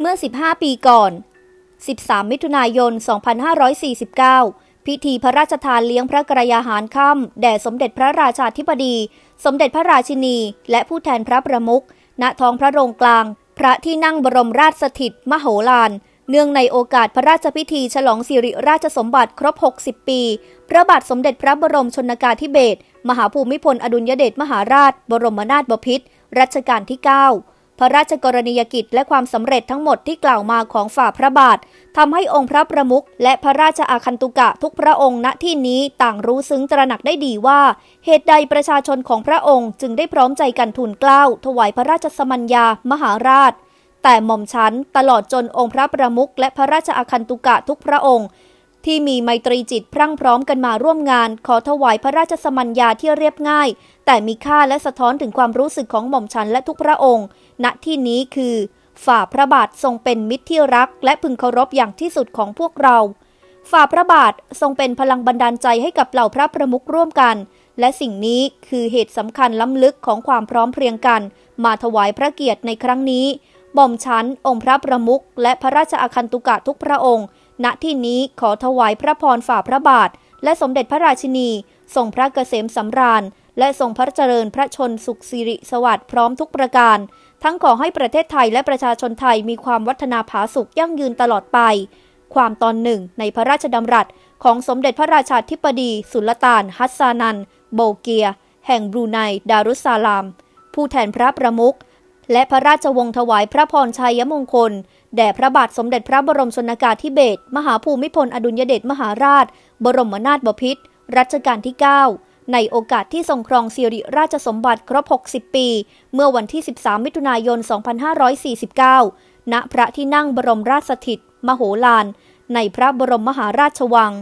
เมื่อ 15 ปีก่อน 13 มิถุนายน 2549 พิธีพระราชทานเลี้ยงพระกรยาหารค่ำแด่สมเด็จพระราชาธิบดี สมเด็จพระราชินี และผู้แทนพระประมุข ณ ท้องพระโรงกลาง พระที่นั่งบรมราชสถิตมโหฬาร เนื่องในโอกาสพระราชพิธีฉลองสิริราชสมบัติครบ 60 ปี พระบาทสมเด็จพระบรมชนกาธิเบศร มหาภูมิพลอดุลยเดชมหาราช บรมนาถบพิตร รัชกาลที่ 9 พระราชกรณียกิจและความสำเร็จทั้งหมดที่กล่าวมาของฝ่าพระบาททำให้องค์พระประมุขและพระราชอาคันตุกะทุกพระองค์ณที่นี้ต่างรู้ซึ้งตระหนักได้ดีว่า เหตุใดประชาชนของพระองค์จึงได้พร้อมใจกันทูลเกล้าถวายพระราชสมัญญามหาราช แต่หม่อมฉันตลอดจนองค์พระประมุขและพระราชอาคันตุกะทุกพระองค์ที่มีไมตรีจิตพรั่งพร้อมกันมาร่วมงาน ขอถวายพระราชสมัญญาที่เรียบง่าย แต่มีค่าและสะท้อนถึงความรู้สึกของหม่อมฉันและทุกพระองค์ ณที่นี้คือ ฝ่าพระบาททรงเป็นมิตรที่รัก และพึงเคารพอย่างที่สุดของพวกเรา ฝ่าพระบาททรงเป็นพลังบันดาลใจให้กับเหล่าพระประมุขร่วมกัน และสิ่งนี้คือเหตุสำคัญล้ำลึกของความพร้อมเพรียงกัน มาถวายพระเกียรติในครั้งนี้บ่อมฉัน องค์พระประมุขและพระราชอาคันตุกะทุกพระองค์ ณที่นี้ขอถวายพระพรฝ่าพระบาท และสมเด็จพระราชินี ทรงพระเกษมสำราญ และทรงพระเจริญพระชนสุขสิริสวัสดิ์พร้อมทุกประการ ทั้งขอให้ประเทศไทยและประชาชนไทยมีความวัฒนาผาสุกยั่งยืนตลอดไป ความตอนหนึ่งในพระราชดำรัสของสมเด็จพระราชาธิบดี สุลต่าน ฮัสซานัน โบเกีย แห่งบรูไน ดารุสซาลาม ผู้แทนพระประมุข และพระราชวงศ์ถวายพระพรชัยมงคล แด่พระบาทสมเด็จพระบรมชนกาธิเบศร มหาภูมิพลอดุลยเดชมหาราช บรมนาถบพิตร รัชกาลที่ 9 ในโอกาสที่ทรงครองสิริราชสมบัติครบ 60 ปี เมื่อวันที่ 13 มิถุนายน 2549 ณ พระที่นั่งบรมราชสถิตมโหฬารในพระบรมมหาราชวัง